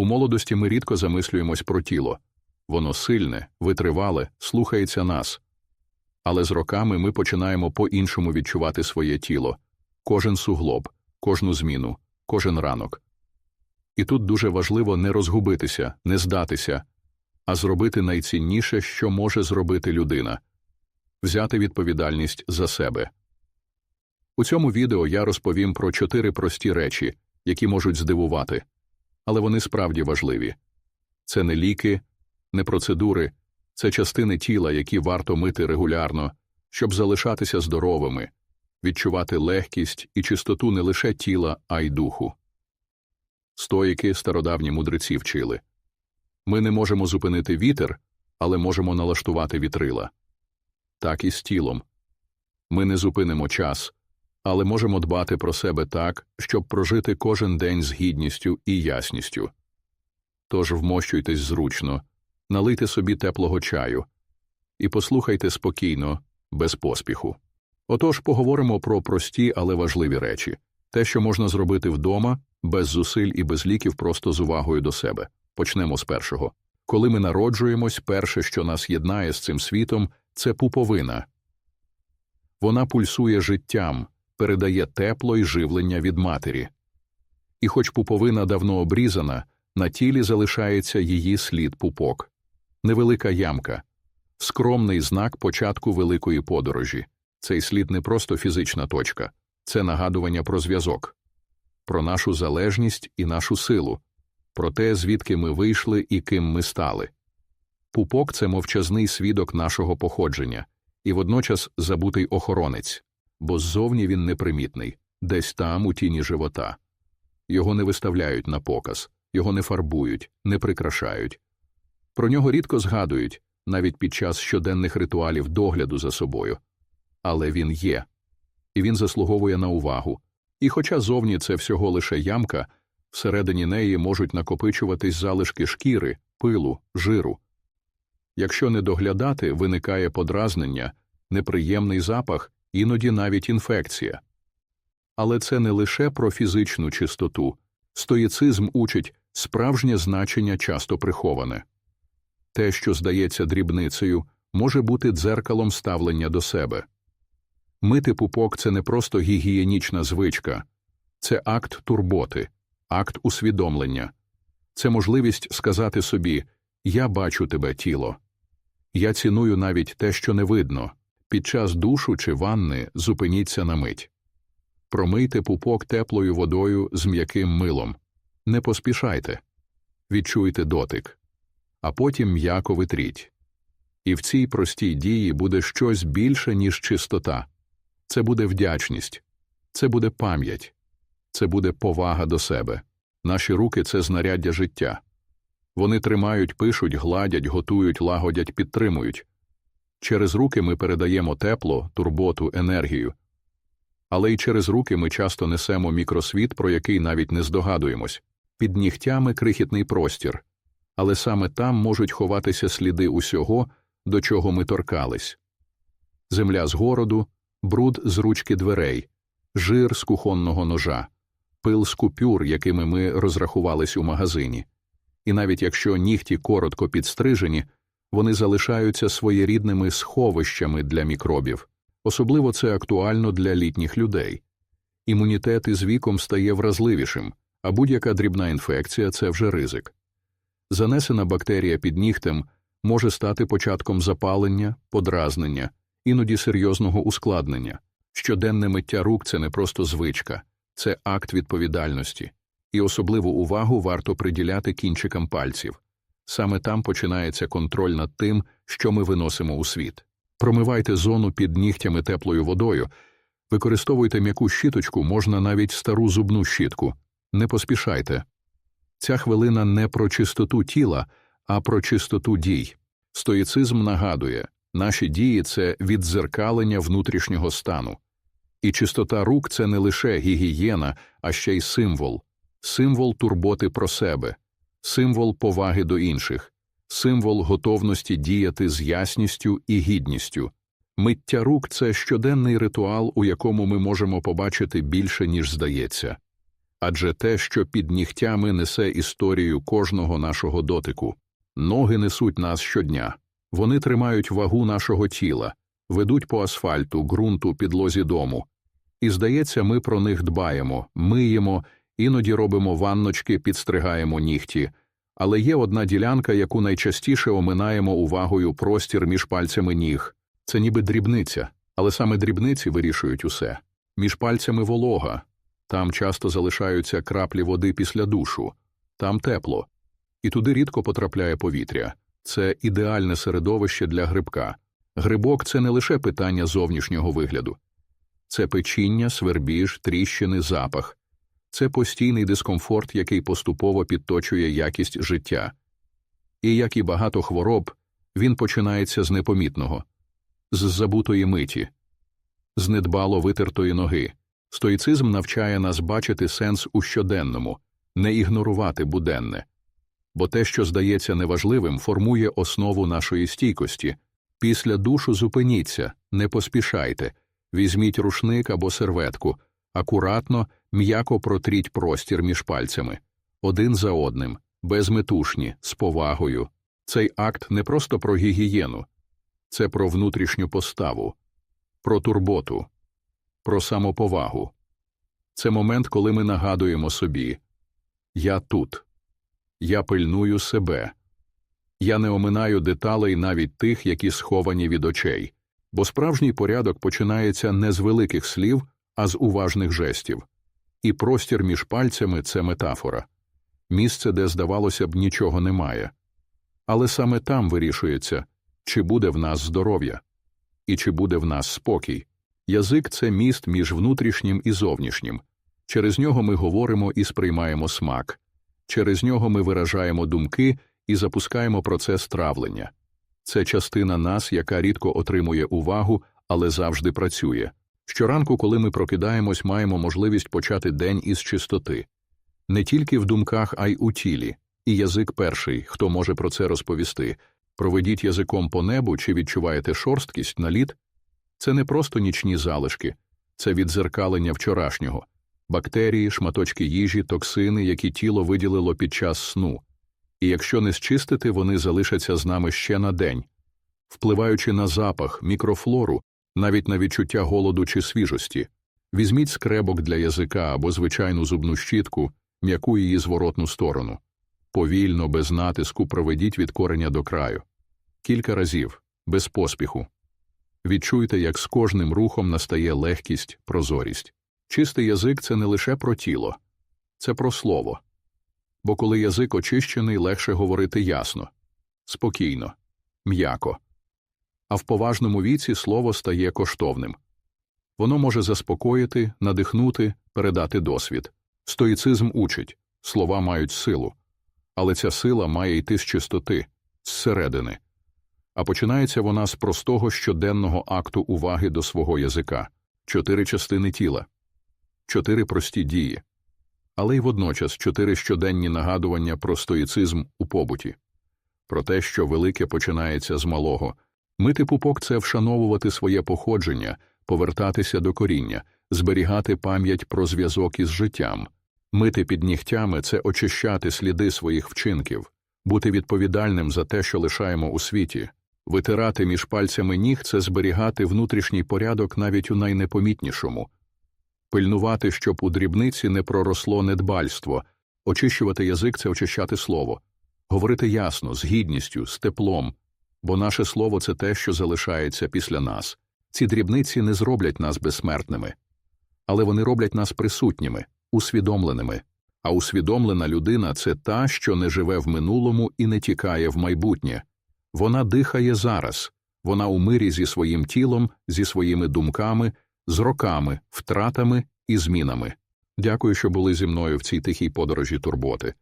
У молодості ми рідко замислюємось про тіло. Воно сильне, витривале, слухається нас. Але з роками ми починаємо по-іншому відчувати своє тіло, кожен суглоб, кожну зміну, кожен ранок. І тут дуже важливо не розгубитися, не здатися, а зробити найцінніше, що може зробити людина взяти відповідальність за себе. У цьому відео я розповім про чотири прості речі, які можуть здивувати, але вони справді важливі. Це не ліки, не процедури, це частини тіла, які варто мити регулярно, щоб залишатися здоровими, відчувати легкість і чистоту не лише тіла, а й духу. Стоїки стародавні мудреці вчили ми не можемо зупинити вітер, але можемо налаштувати вітрила. Так і з тілом. Ми не зупинимо час, але можемо дбати про себе так, щоб прожити кожен день з гідністю і ясністю. Тож вмощуйтесь зручно, налийте собі теплого чаю і послухайте спокійно, без поспіху. Отож поговоримо про прості, але важливі речі те, що можна зробити вдома, без зусиль і без ліків, просто з увагою до себе. Почнемо з першого. Коли ми народжуємось, перше, що нас єднає з цим світом, це пуповина. Вона пульсує життям, передає тепло і живлення від матері. І хоч пуповина давно обрізана, на тілі залишається її слід пупок, невелика ямка, скромний знак початку великої подорожі. Цей слід не просто фізична точка, це нагадування про зв'язок, про нашу залежність і нашу силу, про те, звідки ми вийшли і ким ми стали. Пупок це мовчазний свідок нашого походження і водночас забутий охоронець, бо ззовні він непримітний, десь там, у тіні живота. Його не виставляють на показ, його не фарбують, не прикрашають. Про нього рідко згадують, навіть під час щоденних ритуалів догляду за собою. Але він є, і він заслуговує на увагу. І хоча зовні це всього лише ямка, всередині неї можуть накопичуватись залишки шкіри, пилу, жиру. Якщо не доглядати, виникає подразнення, неприємний запах, іноді навіть інфекція. Але це не лише про фізичну чистоту. Стоїцизм учить справжнє значення часто приховане. Те, що здається дрібницею, може бути дзеркалом ставлення до себе. Мити пупок це не просто гігієнічна звичка, це акт турботи, акт усвідомлення, це можливість сказати собі Я бачу тебе, тіло. Я ціную навіть те, що не видно. Під час душу чи ванни зупиніться на мить. Промийте пупок теплою водою з м'яким милом. Не поспішайте. Відчуйте дотик. А потім м'яко витріть. І в цій простій дії буде щось більше, ніж чистота. Це буде вдячність, це буде пам'ять, це буде повага до себе. Наші руки це знаряддя життя. Вони тримають, пишуть, гладять, готують, лагодять, підтримують. Через руки ми передаємо тепло, турботу, енергію. Але й через руки ми часто несемо мікросвіт, про який навіть не здогадуємось. Під нігтями крихітний простір, але саме там можуть ховатися сліди усього, до чого ми торкались земля з городу, бруд з ручки дверей, жир з кухонного ножа, пил з купюр, якими ми розрахувались у магазині. І навіть якщо нігті коротко підстрижені, вони залишаються своєрідними сховищами для мікробів. Особливо це актуально для літніх людей. Імунітет із віком стає вразливішим, а будь-яка дрібна інфекція це вже ризик. Занесена бактерія під нігтем може стати початком запалення, подразнення, іноді серйозного ускладнення. Щоденне миття рук це не просто звичка, це акт відповідальності, і особливу увагу варто приділяти кінчикам пальців. Саме там починається контроль над тим, що ми виносимо у світ. Промивайте зону під нігтями теплою водою, використовуйте м'яку щіточку, можна навіть стару зубну щітку. Не поспішайте. Ця хвилина не про чистоту тіла, а про чистоту дій. Стоїцизм нагадує, наші дії це віддзеркалення внутрішнього стану. І чистота рук це не лише гігієна, а ще й символ, символ турботи про себе, символ поваги до інших, символ готовності діяти з ясністю і гідністю. Миття рук це щоденний ритуал, у якому ми можемо побачити більше, ніж здається. адже те, що під нігтями несе історію кожного нашого дотику. Ноги несуть нас щодня, вони тримають вагу нашого тіла, ведуть по асфальту, ґрунту, підлозі дому. І, здається, ми про них дбаємо, миємо, іноді робимо ванночки, підстригаємо нігті. Але є одна ділянка, яку найчастіше оминаємо увагою простір між пальцями ніг. Це ніби дрібниця, але саме дрібниці вирішують усе. Між пальцями волога, там часто залишаються краплі води після душу, там тепло, і туди рідко потрапляє повітря. Це ідеальне середовище для грибка. Грибок це не лише питання зовнішнього вигляду, це печіння, свербіж, тріщини, запах, це постійний дискомфорт, який поступово підточує якість життя. І, як і багато хвороб, він починається з непомітного, з забутої миті, з недбало витертої ноги. Стоїцизм навчає нас бачити сенс у щоденному, не ігнорувати буденне. Бо те, що здається неважливим, формує основу нашої стійкості. Після душу зупиніться, не поспішайте, візьміть рушник або серветку, акуратно, м'яко протріть простір між пальцями, один за одним, безметушні, з повагою. Цей акт не просто про гігієну, це про внутрішню поставу, про турботу, про самоповагу. Це момент, коли ми нагадуємо собі Я тут, я пильную себе. Я не оминаю деталей навіть тих, які сховані від очей, бо справжній порядок починається не з великих слів, а з уважних жестів. І простір між пальцями це метафора місце, де, здавалося б, нічого немає. Але саме там вирішується, чи буде в нас здоров'я, і чи буде в нас спокій. Язик це міст між внутрішнім і зовнішнім. Через нього ми говоримо і сприймаємо смак, через нього ми виражаємо думки і запускаємо процес травлення. Це частина нас, яка рідко отримує увагу, але завжди працює. Щоранку, коли ми прокидаємось, маємо можливість почати день із чистоти. Не тільки в думках, а й у тілі. І язик перший, хто може про це розповісти. Проведіть язиком по небу чи відчуваєте шорсткість, наліт. Це не просто нічні залишки, це відзеркалення вчорашнього, бактерії, шматочки їжі, токсини, які тіло виділило під час сну. І якщо не зчистити, вони залишаться з нами ще на день, впливаючи на запах, мікрофлору, навіть на відчуття голоду чи свіжості. Візьміть скребок для язика або звичайну зубну щітку, м'яку її зворотну сторону. Повільно, без натиску проведіть від кореня до краю. Кілька разів, без поспіху. Відчуйте, як з кожним рухом настає легкість, прозорість. Чистий язик це не лише про тіло, це про слово. Бо коли язик очищений, легше говорити ясно, спокійно, м'яко. А в поважному віці слово стає коштовним. Воно може заспокоїти, надихнути, передати досвід. Стоїцизм учить слова мають силу, але ця сила має йти з чистоти, зсередини. А починається вона з простого щоденного акту уваги до свого язика, чотири частини тіла, чотири прості дії, але й водночас чотири щоденні нагадування про стоїцизм у побуті, про те, що велике починається з малого. Мити пупок це вшановувати своє походження, повертатися до коріння, зберігати пам'ять про зв'язок із життям. Мити під нігтями це очищати сліди своїх вчинків, бути відповідальним за те, що лишаємо у світі. Витирати між пальцями ніг це зберігати внутрішній порядок навіть у найнепомітнішому, пильнувати, щоб у дрібниці не проросло недбальство, очищувати язик це очищати слово, говорити ясно, з гідністю, з теплом, бо наше слово це те, що залишається після нас. Ці дрібниці не зроблять нас безсмертними, але вони роблять нас присутніми, усвідомленими. А усвідомлена людина це та, що не живе в минулому і не тікає в майбутнє. Вона дихає зараз, вона у мирі зі своїм тілом, зі своїми думками, з роками, втратами і змінами. Дякую, що були зі мною в цій тихій подорожі турботи.